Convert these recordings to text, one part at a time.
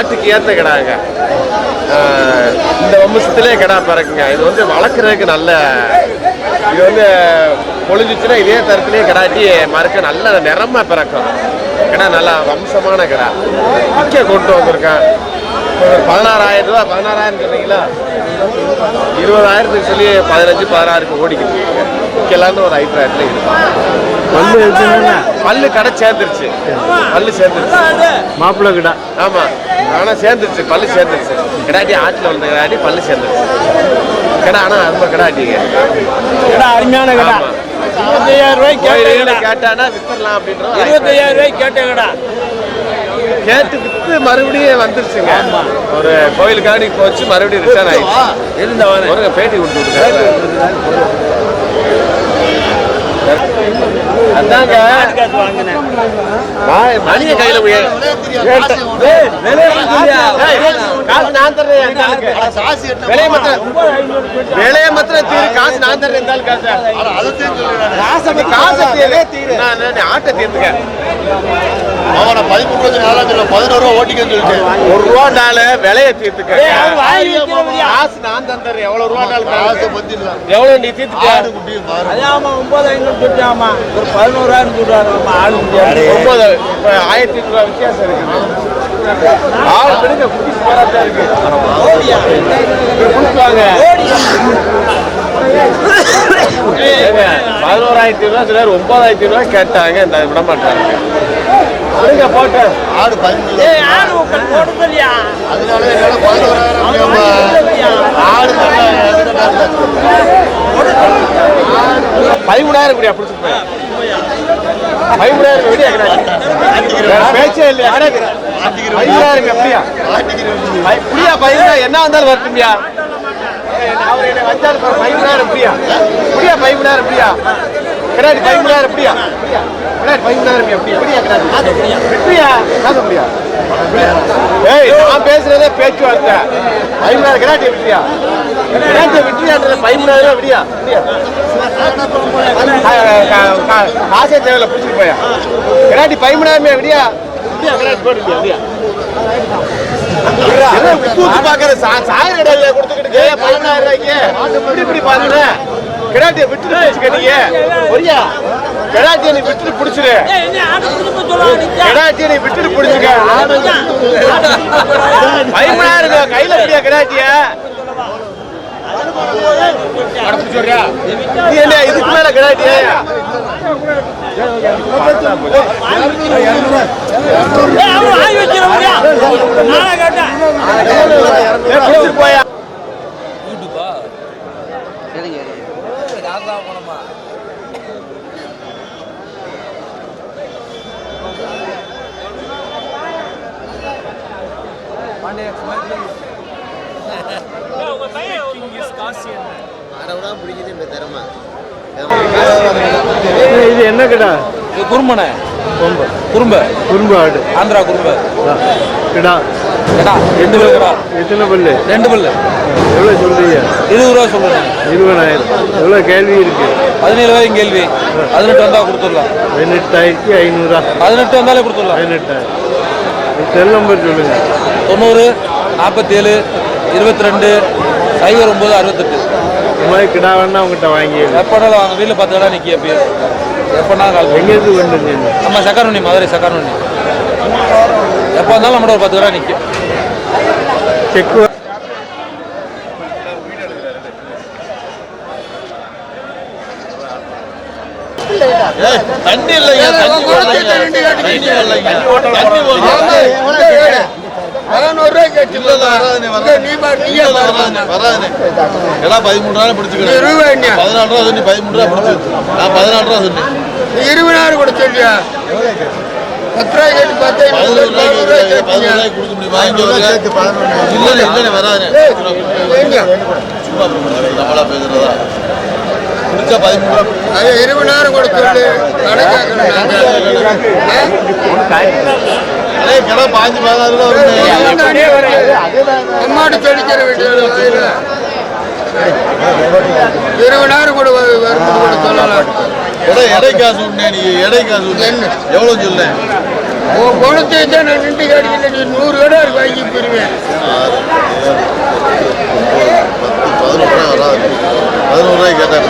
ஆட்டுக்கு ஏற்ற கிடாங்க. இந்த வம்சத்திலே கிடா பிறக்குங்க இது வந்து வளர்க்குறதுக்கு நல்ல இது வந்து பொழிஞ்சிச்சுன்னா இதே தரத்துலேயே கிடாட்டி மறுக்க நல்ல நிறமா பிறக்கும். கிடா நல்லா வம்சமான கிடா. விற்க கொண்டு வந்திருக்கேன். ஒரு பதினாறாயிரம் ரூபா பதினாறாயிரம் சொன்னீங்களா இருபதாயிரத்துக்கு சொல்லி பதினஞ்சு பதினாறுக்கு ஓடிக்கிட்டு விற்கலான்னு ஒரு அபிப்பிராயத்தில் இருக்கு பல்லு பல்லு கடை சேர்ந்துருச்சு. பல்லு சேர்ந்துருச்சு. மாப்பிள்ளை கிடா. ஆமா. ஆனா சேர்ந்துருச்சு பல்லு சேர்ந்துருச்சு. கிடாட்டி ஆட்டில் வந்த கிடாட்டி பல்லு சேர்ந்துருச்சு. கிடா ஆனா ரொம்ப கிடாட்டிங்க கிடா அருமையான கிடா. இருபத்தையாயிரம் கிடா. கேட்டானா வித்துடலாம் அப்படின்ற இருபத்தையாயிரம் ரூபாய்க்கு கேட்ட கிடா. கேட்டு வித்து மறுபடியும் வந்துருச்சுங்க ஒரு கோயிலுக்காண்டி போச்சு மறுபடியும் ரிட்டர்ன் ஆயிடுச்சு. இருந்தவன். ஒரு பேட்டி கொடுத்து அதாங்க. மணியை கையில. விலையை மாத்திரம் தீரு காசு நான் ஆளு காசு. காசை தீரு. நான் நான் ஆட்டை தீர்த்துக்க அவனை பதிமூணு வருஷம் நாலாம் சொல்ல பதினோரு ரூபா ஓட்டிக்கன்னு சொல்லிட்டு ஒரு ரூபா நாள் விலையை தீர்த்துக்க? காசு நான் தந்துடுறேன். எவ்வளவு ரூபா நாள் காசு? பத்திடலாம் எவ்வளவு நீ குட்டியும் பாரு. அதாம்மா ஒன்பது ஐநூறு சொல்லிட்டாமா. ஒரு பதினோராயிரம் சொல்றாங்க ஆளு முடியாது ஒன்பது இப்ப ஆயிரத்தி ரூபா வித்தியாசம் இருக்குது. ஆள் பிடிக்க குட்டி போராட்டம் இருக்கு. இப்ப கொடுப்பாங்க பதினோராயிரத்தி ரூபா சிலர் ஒன்பதாயிரத்தி ரூபா கேட்டாங்க இந்த விட மாட்டாங்க கொடுங்க போட்டு. ஆடு ஆளு உட்காந்து போடுறதில்லையா அதனால என்னால ஆடு பதிமூணாயிரம் கூடியா பிடிச்சிட்டு பதிமூணாயிரம் கிடையாது பேச்சே இல்லையா? பதிமூணாயிரம் எப்படியா புரியா பதிமூணாயிரம் என்ன வந்தாலும் வரட்டும்யா? பதிமூணாயிரம் எப்படியா புரியா பதிமூணாயிரம் எப்படியா கிடையாது பதிமூணாயிரம் எப்படியா ஏய் நான் பேசுறதே பேச்சுவார்த்தை பதிமூணாயிரம் கிராட்டி எப்படியா கிராட்டி விட்டியான்ற பதிமூணாயிரம் எப்படியா காசே தேவையில்ல பிடிச்சிட்டு போயா கிராட்டி பதிமூணாயிரமே எப்படியா எப்படியா கிராட்டி போட்டு கிடாட்டிய விட்டுட்டு பிடிச்சிரு. நீ விட்டுட்டு பிடிச்சுக்க பதிமூணாயிரம் ரூபாய் கையில எப்படியா என்ன இதுக்கு மேல கிடாட்டியா போயா? இது என்ன கிடா? இது குறும்பனே. குறும்ப. குறும்பு. ஆடு. ஆந்திரா குறும்ப. கிடா. கடா. ரெண்டு பல்லு கடா எத்தனை பல்லு? ரெண்டு பல்லு. எவ்வளோ சொல்றீங்க? இருபது ரூபா சொல்லுறேன் இருபதாயிரம். எவ்வளோ கேள்வி இருக்கு? பதினேழு கேள்வி. பதினெட்டு வந்தா கொடுத்துடலாம். பதினெட்டாயிரத்தி ஐநூறா? பதினெட்டு வந்தாலே கொடுத்துடலாம். பதினெட்டாயிரம். செல் நம்பர் சொல்லுங்க. தொண்ணூறு நாற்பத்தேழு இருபத்தி ரெண்டு சைபர் ஒம்பது அறுபத்தெட்டு. இந்த மாதிரி கிடா வேணா உங்ககிட்ட வாங்கி எப்போனாலும் வாங்க. வீட்டில் பத்து கடை நிற்கி எப்பயும் எப்போனாலும் கால் எங்கேருந்து வந்தீங்க நம்ம சக்கரவண்ணி மதுரை சக்கரவண்ணி எப்போ இருந்தாலும் நம்மகிட்ட ஒரு பத்து கடை நிற்கும் செக் தண்ணி இல்லைங்க தண்ணி இல்லைங்க. தண்ணி போடலைங்க. பதினோரு ரூபாய் கேட்டு இல்ல, இல்ல. நீ இல்ல, இல்ல. வராதுண்ணே, வராதுண்ணே. எல்லாம் பதிமூணு ரூபா பிடிச்சுக்கிறேன். இருபது. பதினாலு ரூபா சொன்னி பதிமூணு ரூபா பிடிச்சி நான் பதினாலு ரூபா சொன்னேன். இருபதாயிரம் கூட சொல்லியா பத்து ரூபாய் கேட்டு பார்த்தா பதினோரு ரூபாய் பதினோரு. ரூபாய்க்கு கொடுக்க முடியுமா? இல்லைண்ணே இல்லைண்ணே வராதுண்ணே. எங்க? சும்மா நம்மளா பேசுறதா? பிடிச்சா பதிமூணு ரூபா அது இருபதாயிரம் கூட சொல்லு கடை கேட்கணும் ஏய், கிலோ பாஞ்சு பதினாறு ரூபா வருண்ணே. அம்மாட்டு சொல்லிக்கிற வீட்டு இருபதாயிரம் கூட வரும்போது கூட சொல்லலாம். எடை எடை காசு உடனே நீ எடை காசு உடனே எவ்வளவு சொல்ல? உன் குணத்தை தான் நான் நின்று கேட்கல நீ நூறு கடை வாங்கி பத்து பதினோரு ரூபாய் வராது பதினோரு ரூபாய் கேட்டேன்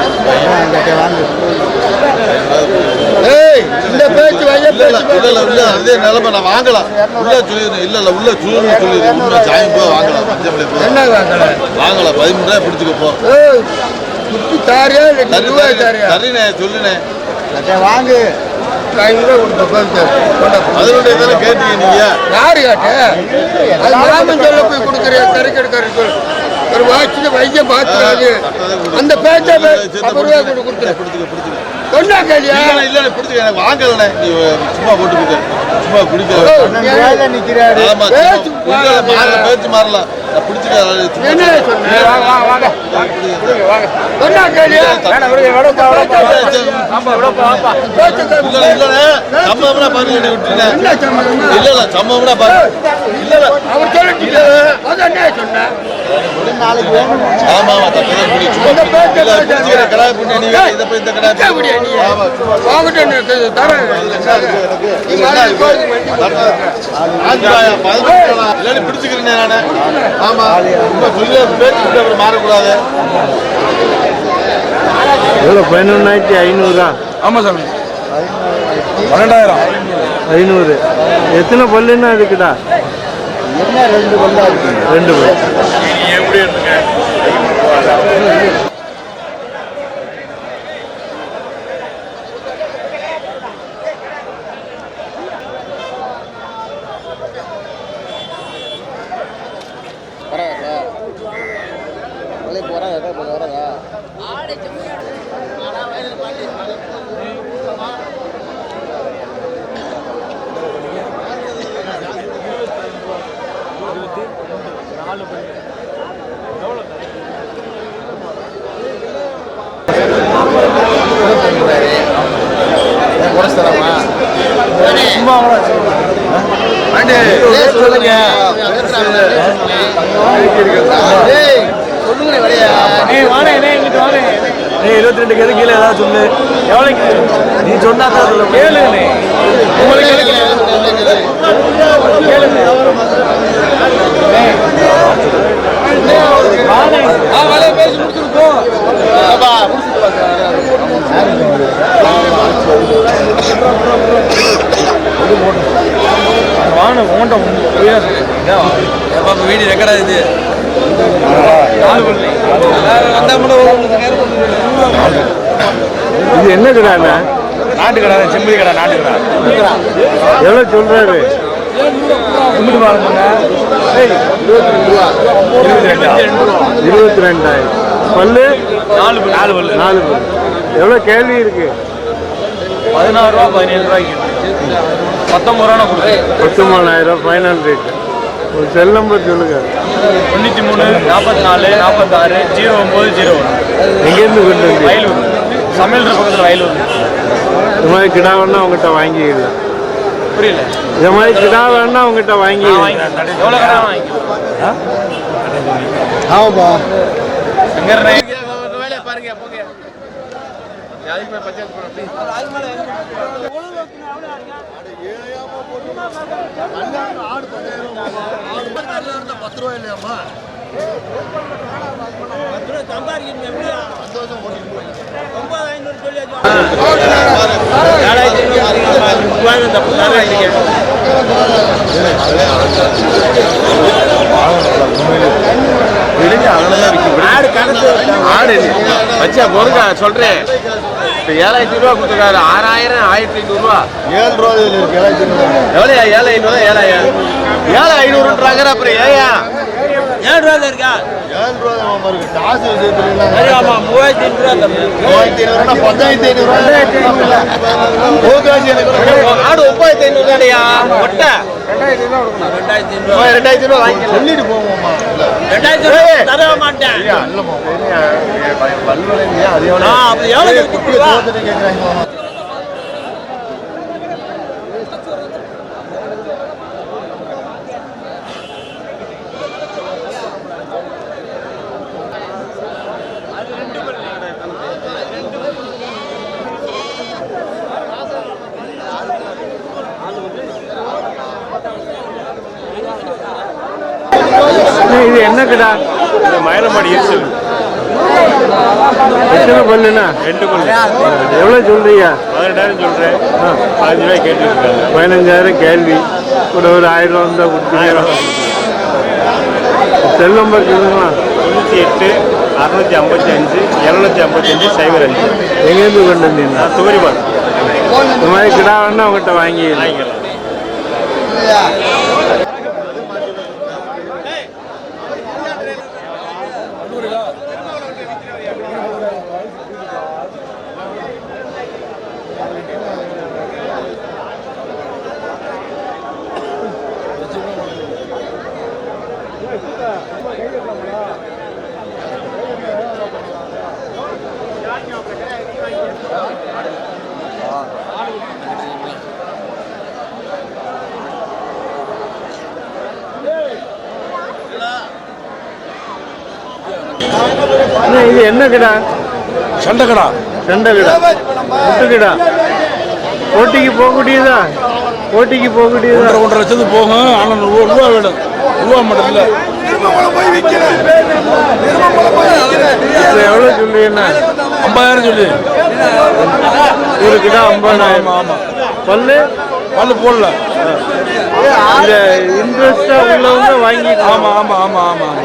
ஏய் இந்த பேச்சு வைய இல்ல இல்ல இல்ல உள்ள அதே நிலைமை நான் வாங்கலாம் உள்ள சொல்லிடுறேன் இல்ல இல்ல உள்ள சொல்லு சொல்லிடுறேன் உண்மை சாமி போய் வாங்கலாம் பஞ்சமலை போய் என்ன வாங்கல வாங்கலாம் பதிமூணு ரூபாய் பிடிச்சுக்க போ ஏய் குட்டி தாரியா இல்லை ரூபாய் தாரியா சரிண்ணே சொல்லுண்ணே வாங்கு ஐநூறு ரூபா கொடுத்த பேருக்கு அதனுடைய தானே கேட்டீங்க நீங்க யாரு கேட்ட அது மாமன் சொல்ல போய் கொடுக்குறியா கறிக்கெடுக்காரு ஒரு வாட்சிக்கு வைக்க பாத்துறாரு அந்த பேச்சை அப்புறம் ரூபாய் கொண்டு கொடுத்துரு. பிடிச்சுக்க பிடிச்சுக்க சொன்னா கேளியா இல்ல பிடிச்சுக்க எனக்கு வாங்கலண்ணே. நீ சும்மா போட்டுக்கிட்டு சும்மா குடிக்க. நிக்கிறாரு. ஆமா பேச்சு மாறல. சம்பவம்னா பாரு அவர் சொல்லிட்டு அது என்ன சொன்ன? நாளைக்கு வேணும் ஆமா ஆமா சும்மா பேச்சை. பிடிச்சுக்கிற கடாய் புண்ணி நீங்க இதை போய் இந்த கடாய் முடியா நீ. ஆமா. வாங்கிட்டு தரேன் நீ பதினஞ்சு ரூபா. இல்லாட்டி பிடிச்சுக்கிறேனே நானு. ஆமா. சும்மா சொல்லி பேச்சு அப்புறம் மாறக்கூடாது. எவ்வளோ பதினொன்றாயிரத்தி ஐநூறா? ஆமாம் சாமி. பன்னெண்டாயிரம். ஐநூறு. எத்தனை பல்லுன்னா இருக்குடா? என்ன ரெண்டு கொண்டா இருக்கு ரெண்டு பல்லு சொல்லுங்க. நீ இருபத்தி ரெண்டு கேது கீழே ஏதாவது சொல்லு. எவ்வளோக்கு நீ சொன்னா தான் சொல்ல கேளு ஆ வேலையை உங்கள்கிட்ட எப்போ வீடியோ ரெக்கார்ட் கூட நேரம் இது என்ன கடாண்ணா நாட்டு கடை செம்பதி கடை நாட்டு கடை எவ்வளோ சொல்றாரு? இருபத்தி ரெண்டாயிரம் பல்லு நாலு நாலு பல்லு நாலு பல்லு எவ்வளோ கேள்வி இருக்கு பதினாறு ரூபா பதினேழு ரூபாய்க்கு பத்தொம்பது ரூபா கொடுத்தேன் பத்தொம்பதாயிரம் ஃபைனல் ரேட் ஒரு செல் நம்பர் சொல்லுங்க தொண்ணூற்றி மூணு நாற்பத்தி நாலு நாற்பத்தாறு ஜீரோ ஒம்பது ஜீரோ ஒன்று எங்கேருந்து கொண்டு வந்து வயலூர் சமையல் பக்கத்தில் வயலூர் இது மாதிரி கிடா வேணா உங்ககிட்ட வாங்கிக்கலாம் புரியல. இது மாதிரி கிடா வேணா உங்ககிட்ட வாங்கிக்கிறேன் எவ்வளோ கடை வாங்கிக்கலாம் ஆமாப்பா. எங்கே இருந்தேன் பத்து ரூபாய் இல்லையாம்மா ஆடு வச்சா பொருங்க சொல்றேன் இப்போ ஏழாயிரத்தி ரூபா கொடுத்துருக்காரு. ஆறாயிரம் ஆயிரத்தி ஐநூறுரூவா ஏழு ரூபாய் இருக்கு ஏழாயிரத்தி ஐநூறு எவ்வளோயா ஏழு ஐநூறு ஏழாயிரம் ஏழு ஐநூறுன்றாங்க. அப்புறம் ஏயா? ஏழு ரூபா இருக்கா? ஏழு ஆமா இருக்கு. காசு மூவாயிரத்தி ஐநூறு ரூபா தம்பி மூவாயிரத்தி ஐநூறுனா பத்தாயிரத்தி ஆடு ஒன்பதாயிரத்தி ஐநூறு தானையா? ஒட்டை. ரெண்டாயிரத்தி ஐநூறு ரெண்டாயிரத்தி ரூபா வாங்கி சொல்லிட்டு போவோம்மா ரெண்டாயிரத்தி ஐநூறு தர மாட்டேன். இல்லம்மா அதே எவ்வளோ கேட்குறாங்க கிடா மயிலமாடி இருக்குது எத்தனை பல்லுண்ணா? ரெண்டு கொள்ளு எவ்வளோ சொல்றீங்க? பதினெட்டாயிரம் சொல்கிறேன் பதினஞ்சு ரூபாய் கேட்டுருக்காங்க. பதினஞ்சாயிரம் கேள்வி. கூட ஒரு ஆயிரம் ரூபா வந்தால் கொடுத்துருங்க செல் நம்பர் சொல்லுங்களா தொண்ணூற்றி எட்டு அறுநூத்தி ஐம்பத்தி அஞ்சு எழுநூத்தி ஐம்பத்தி அஞ்சு சைபர் அஞ்சு. எங்கேருந்து கொண்டு வந்தீங்க? நான் துவரிபாத் இந்த மாதிரி கிடா வேணா உங்கள்கிட்ட வாங்கி வாங்கிக்கலாம் இது என்ன கிடா? சண்டைக்கடா சண்டை கிடா. முட்டு கிடா. போட்டிக்கு போகக்கூடியதா போட்டிக்கு போகக்கூடியதா ஒன்றரை ஒன்றரை லட்சத்துக்கு போகும். ஆனால் ரூபா ரூபா வேணும். ரூபா மட்டும் இல்லை எவ்வளோ சொல்றீங்கண்ணா ஐம்பதாயிரம் சொல்லி. ஒரு கிடா ஐம்பதாயிரம். ஆமா. பல்லு? பல்லு போடல. இந்த இன்ட்ரெஸ்டா உள்ளவங்க வாங்கி ஆமாம் ஆமாம் ஆமாம் ஆமாம்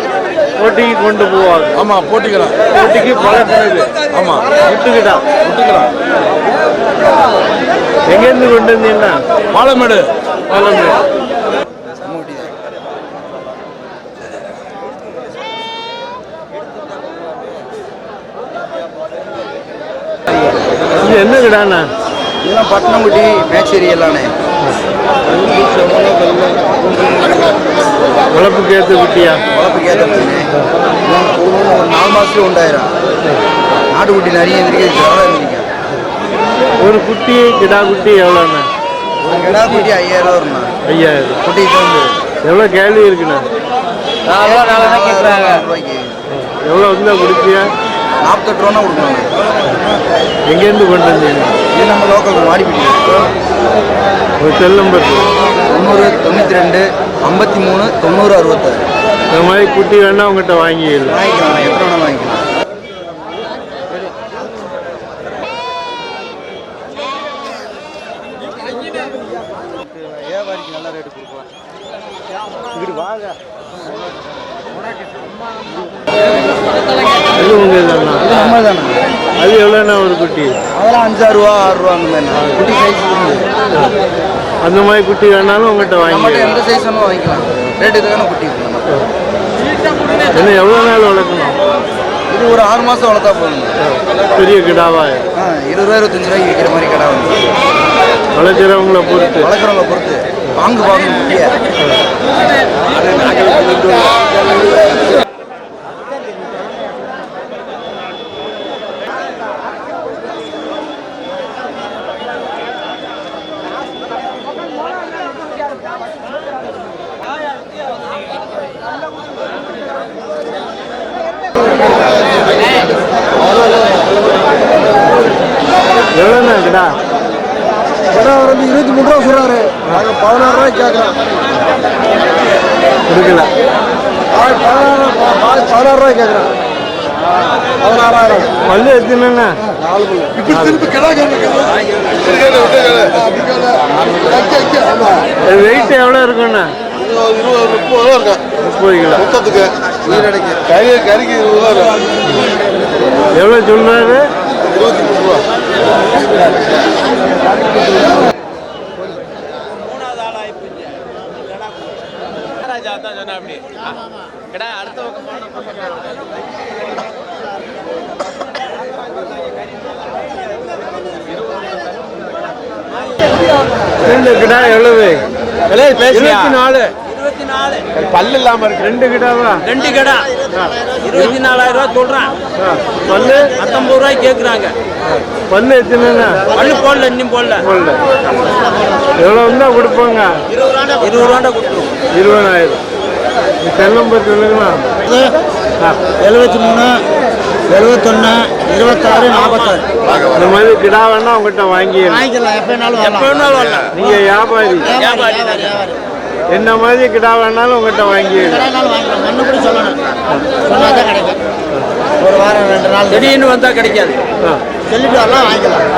போட்டிக்கு கொண்டு போவாங்க. ஆமாம் போட்டிக்கலாம் போட்டிக்கு பழக்கினது ஆமாம் விட்டுக்கிட்டா விட்டுக்கலாம் எங்கேருந்து கொண்டு வந்தீங்கன்னா? மாலைமேடு பாலமே இது என்ன கிடாண்ணா? இதெல்லாம் பட்டணங்குடி மேச்சேரி எல்லாமே. உழப்புக்கு ஏற்ற குட்டியா? வளர்ப்புக்கு ஏற்ற ஒரு நாலு மாதத்துல உண்டாயிரம் நாட்டுக்குட்டி நிறைய எந்திரிக்க ஜாலாக இருந்திருக்கேன் ஒரு குட்டி கிடா குட்டி எவ்வளோண்ணா? ஒரு கிடா குட்டி ஐயாயிரம் ரூபா ஐயாயிரம். குட்டி தந்து எவ்வளோ கேள்வி இருக்குண்ணா? எவ்வளோ வந்தால் கொடுப்பியா? நாற்பத்தெட்டு ரூபா கொடுக்கணும் எங்கேருந்து கொண்டு வந்தீங்க? இது நம்ம லோக்கல் மாடிப்பிடி ஒரு செல் நம்பர் தொண்ணூறு தொண்ணூற்றி ரெண்டு ஐம்பத்தி மூணு தொண்ணூறு அறுபத்தாறு. இந்த மாதிரி குட்டி வேணா உங்கள்கிட்ட வாங்கிடலாம் வாங்கிக்கலாம் எத்தனை வேணாலும் வாங்கிக்கலாம். வியாபாரிக்கு நல்ல ரேட்டு கொடுப்போம். அது உங்கள் தானா நம்ம தானே அது எவ்வளோண்ணா ஒரு குட்டி? அதெல்லாம் அஞ்சாறு ரூபா ஆறு ரூபா அந்த மாதிரி குட்டி சைஸ் அந்த மாதிரி குட்டி வேணாலும் உங்கள்கிட்ட வாங்கிடலாம் எந்த சைஸ் வேணாலும் வாங்கிக்கலாம். ரேட்டுக்கு தானே குட்டி என்ன எவ்வளோ நாள் வளர்க்கணும்? இது ஒரு ஆறு மாதம் வளர்த்தா போதுங்க பெரிய கிடாவா? ஆ இருபது ரூபா இருபத்தஞ்சு ரூபாய்க்கு விற்கிற மாதிரி கடை வந்து. வளர்க்குறவங்கள பொறுத்து. வளர்க்குறவங்க பொறுத்து. வாங்கு வாங்க குட்டியை எவ்வளோண்ணா கிடா கடை வந்து இருபத்தி மூணு ரூபா சொல்கிறாரு நாங்கள் பதினாறு ரூபாய்க்கு கேட்குறோம் கொடுக்கல. பதினாறு ரூபாய்க்கு கேட்குறோம் பதினாறாயிரம். பல்லு வெயிட் எவ்வளோ இருக்குண்ணா இருபது முப்பது ரூபா இருக்கும். முப்பது கிலோ. மொத்தத்துக்கு. கறி கறிக்கு இருபது ரூபா எவ்வளோ சொல்கிறாரு இருபத்தி மூணு ரூபா. ரெண்டு கிடா எவ்வளவு இருபத்தி நாலு இருபத்தி நாலு பல்லு இல்லாம இருக்கு. ரெண்டு கிடாவா? ரெண்டு கடை. இருபத்தி நாலாயிரம் ரூபா சொல்றான். பல்லு? பத்தொன்பது ரூபாய்க்கு கேட்குறாங்க பல்லு எத்தனைண்ணா பள்ளி போடல இன்னும் போடல. போடல. எவ்வளோ வந்தா கொடுப்பாங்க. இருபது ரூபாண்டா கொடுத்துருவோம். இருபதாயிரம். செல் நம்பர் சொல்லுங்களா எழுபத்தி மூணு எழுபத்தொன்று இருபத்தாறு நாற்பத்தாறு. இந்த மாதிரி கிடா வேணா உங்கள்கிட்ட வாங்கி வாங்கிக்கலாம் எப்போ வேணாலும் எப்போ வேணாலும் வரலாம். நீங்க வியாபாரி. என்ன மாதிரி கிடா வேணாலும் உங்ககிட்ட வாங்கி முன்னப்படி சொல்லணும். சொன்னா தான் கிடைக்கும். ஒரு வாரம் ரெண்டு நாள். திடீர்னு வந்தா கிடைக்காது. ஆ. சொல்லிட்டு வரலாம் வாங்கிக்கலாம்.